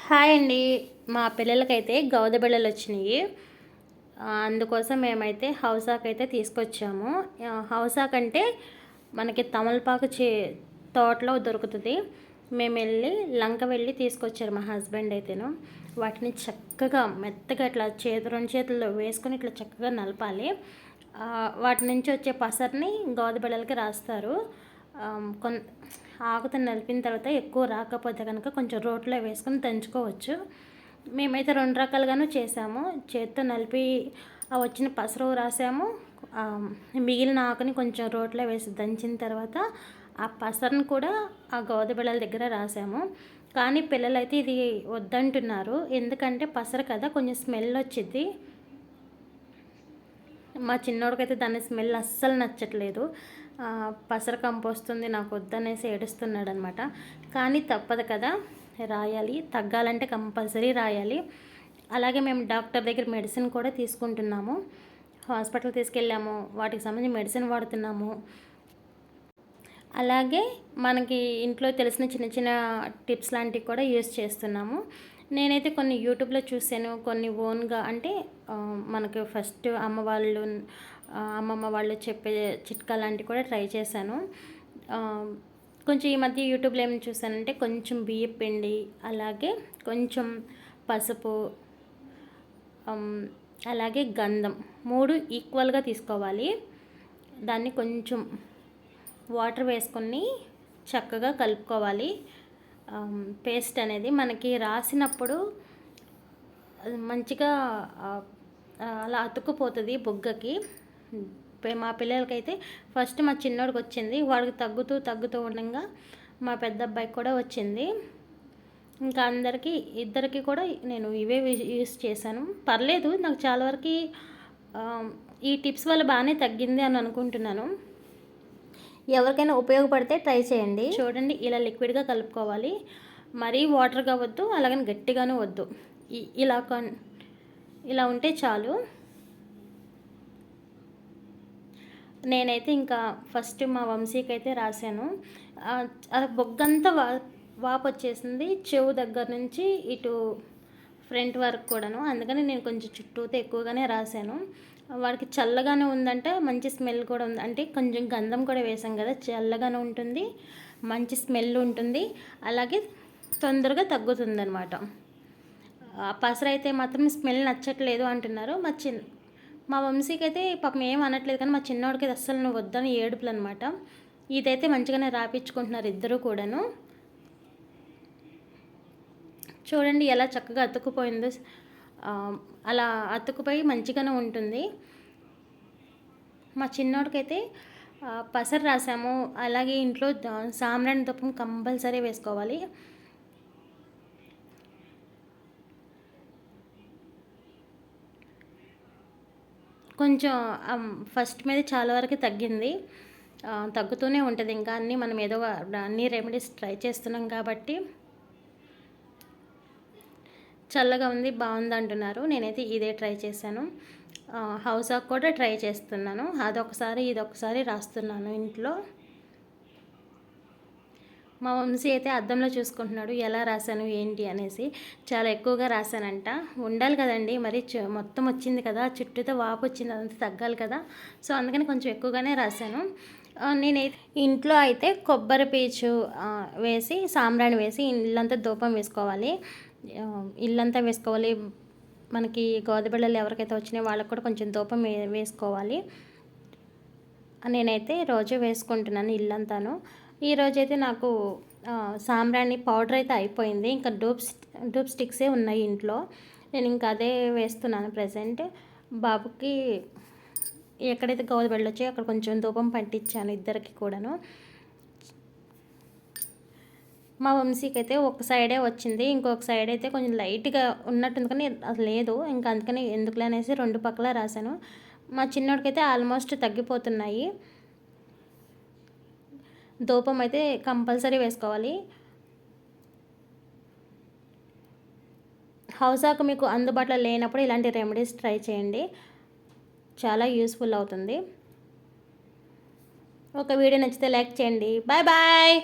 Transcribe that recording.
Hi అండి. మా పిల్లలకైతే గౌద బిళ్ళలు వచ్చినాయి. అందుకోసం మేమైతే హౌసాక్ అయితే తీసుకొచ్చాము. హౌసాక్ అంటే మనకి తమలపాకు చే తోటలో దొరుకుతుంది. మేము వెళ్ళి లంక వెళ్ళి తీసుకొచ్చారు మా హస్బెండ్ అయితేను. వాటిని చక్కగా మెత్తగా ఇట్లా చేతి రెండు చేతుల్లో వేసుకొని ఇట్లా చక్కగా నలపాలి. వాటి నుంచి వచ్చే పసరిని గౌద బిళ్ళలకి రాస్తారు. కొన్ ఆకుతో నలిపిన తర్వాత ఎక్కువ రాకపోతే కనుక కొంచెం రోట్లో వేసుకొని దంచుకోవచ్చు. మేమైతే రెండు రకాలుగాను చేసాము. చేత్తో నలిపి వచ్చిన పసరు రాసాము. మిగిలిన ఆకుని కొంచెం రోట్లో వేసి దంచిన తర్వాత ఆ పసరును కూడా ఆ గోధుమల దగ్గర రాసాము. కానీ పిల్లలైతే ఇది వద్దంటున్నారు. ఎందుకంటే పసరు కదా కొంచెం స్మెల్ వచ్చింది మా చిన్నోడికైతే దాని స్మెల్ అస్సలు నచ్చట్లేదు. పసర కంపు వస్తుంది నాకు వద్దనేసి ఏడుస్తున్నాడు అనమాట కానీ తప్పదు కదా రాయాలి తగ్గాలంటే కంపల్సరీ రాయాలి. అలాగే మేము డాక్టర్ దగ్గర మెడిసిన్ కూడా తీసుకుంటున్నాము. హాస్పిటల్ తీసుకెళ్ళాము వాటికి సంబంధించి మెడిసిన్ వాడుతున్నాము. అలాగే మనకి ఇంట్లో తెలిసిన చిన్న చిన్న టిప్స్ లాంటివి కూడా యూస్ చేస్తున్నాము. నేనైతే కొన్ని యూట్యూబ్లో చూసాను కొన్ని ఓన్గా అంటే మనకు ఫస్ట్ అమ్మ వాళ్ళు అమ్మమ్మ వాళ్ళు చెప్పే చిట్కా లాంటివి కూడా ట్రై చేశాను. కొంచెం ఈ మధ్య యూట్యూబ్లో ఏమి చూసానంటే కొంచెం బియ్యం పిండి అలాగే కొంచెం పసుపు అలాగే గంధం మూడు ఈక్వల్గా తీసుకోవాలి. దాన్ని కొంచెం వాటర్ వేసుకొని చక్కగా కలుపుకోవాలి. పేస్ట్ అనేది మనకి రాసినప్పుడు మంచిగా అలా అతుక్కుపోతుంది బొగ్గకి. మా పిల్లలకైతే ఫస్ట్ మా చిన్నోడికి వచ్చింది. వాడికి తగ్గుతూ తగ్గుతూ ఉండగా మా పెద్ద అబ్బాయికి కూడా వచ్చింది. ఇంకా అందరికీ ఇద్దరికి కూడా నేను ఇవే యూస్ చేశాను. పర్లేదు నాకు చాలా వరకు ఈ టిప్స్ వల్ల బాగానే తగ్గింది అని అనుకుంటున్నాను. ఎవరికైనా ఉపయోగపడితే ట్రై చేయండి. చూడండి ఇలా లిక్విడ్గా కలుపుకోవాలి. మరీ వాటర్గా వద్దు అలాగని గట్టిగానే వద్దు. ఇలా ఇలా ఉంటే చాలు. నేనైతే ఇంకా ఫస్ట్ మా వంశీకి అయితే రాశాను బొగ్గంతా వా వాపు వచ్చేసింది. చెవు దగ్గర నుంచి ఇటు ఫ్రంట్ వరకు కూడాను. అందుకని నేను కొంచెం చుట్టూతో ఎక్కువగానే రాశాను. వాడికి చల్లగానే ఉందంటే మంచి స్మెల్ కూడా ఉంది. అంటే కొంచెం గంధం కూడా వేసాం కదా చల్లగానే ఉంటుంది మంచి స్మెల్ ఉంటుంది. అలాగే తొందరగా తగ్గుతుంది అనమాట పసరైతే మాత్రం స్మెల్ నచ్చట్లేదు అంటున్నారు. మా చిన్న మా వంశీకి అయితే పాపం ఏం అనట్లేదు కానీ మా చిన్నవాడికి అస్సలు నువ్వు వద్దని ఏడుపులు అనమాట ఇదైతే మంచిగానే రాపించుకుంటున్నారు ఇద్దరు కూడాను. చూడండి ఎలా చక్కగా అతుక్కుపోయిందో. అలా అతుక్కుపోయి మంచిగానే ఉంటుంది. మా చిన్నోడికైతే పసరు రాసాము. అలాగే ఇంట్లో సామ్రాణి తప్పం కంపల్సరీ వేసుకోవాలి. కొంచెం ఫస్ట్ మీద చాలా వరకు తగ్గింది. తగ్గుతూనే ఉంటుంది. ఇంకా అన్నీ మనం ఏదో అన్ని రెమెడీస్ ట్రై చేస్తున్నాం కాబట్టి చల్లగా ఉంది బాగుంది అంటున్నారు. నేనైతే ఇదే ట్రై చేశాను. హౌస్ ఆక్ కూడా ట్రై చేస్తున్నాను. అదొకసారి ఇదొకసారి రాస్తున్నాను ఇంట్లో. మా వంశీ అయితే అద్దంలో చూసుకుంటున్నాడు ఎలా రాశాను ఏంటి అనేసి. చాలా ఎక్కువగా రాశానంట. ఉండాలి కదండి మరి మొత్తం వచ్చింది కదా చుట్టూతో వాపు వచ్చింది అదంతా తగ్గాలి కదా. సో అందుకని కొంచెం ఎక్కువగానే రాశాను. నేనైతే ఇంట్లో అయితే కొబ్బరి పీచు వేసి సాంబ్రాణి వేసి ఇల్లంతా ధూపం వేసుకోవాలి. ఇల్లంతా వేసుకోవాలి. మనకి గోధుబిళ్ళలు ఎవరికైతే వచ్చినాయో వాళ్ళకి కూడా కొంచెం ధూపం వేసుకోవాలి. నేనైతే రోజు వేసుకుంటున్నాను ఇల్లంతాను. ఈరోజైతే నాకు సాంబ్రాణి పౌడర్ అయితే అయిపోయింది. ఇంకా డూప్ డూప్ స్టిక్సే ఉన్నాయి ఇంట్లో. నేను ఇంకా అదే వేస్తున్నాను ప్రజెంట్ బాబుకి ఎక్కడైతే గౌద వెళ్ళొచ్చో అక్కడ కొంచెం ధూపం పట్టించాను ఇద్దరికి కూడాను. మా వంశీకి అయితే ఒక సైడే వచ్చింది. ఇంకొక సైడ్ అయితే కొంచెం లైట్గా ఉన్నట్టుంది కానీ అది లేదు. ఇంకా అందుకని ఎందుకులే అనేసి రెండు పక్కల రాశాను. మా చిన్నోడికైతే ఆల్మోస్ట్ తగ్గిపోతున్నాయి. దూపం అయితే కంపల్సరీ వేసుకోవాలి. హౌసాకు మీకు అందుబాటులో లేనప్పుడు ఇలాంటి రెమెడీస్ ట్రై చేయండి. చాలా యూస్ఫుల్ అవుతుంది. ఒక వీడియో నచ్చితే లైక్ చేయండి. Bye bye!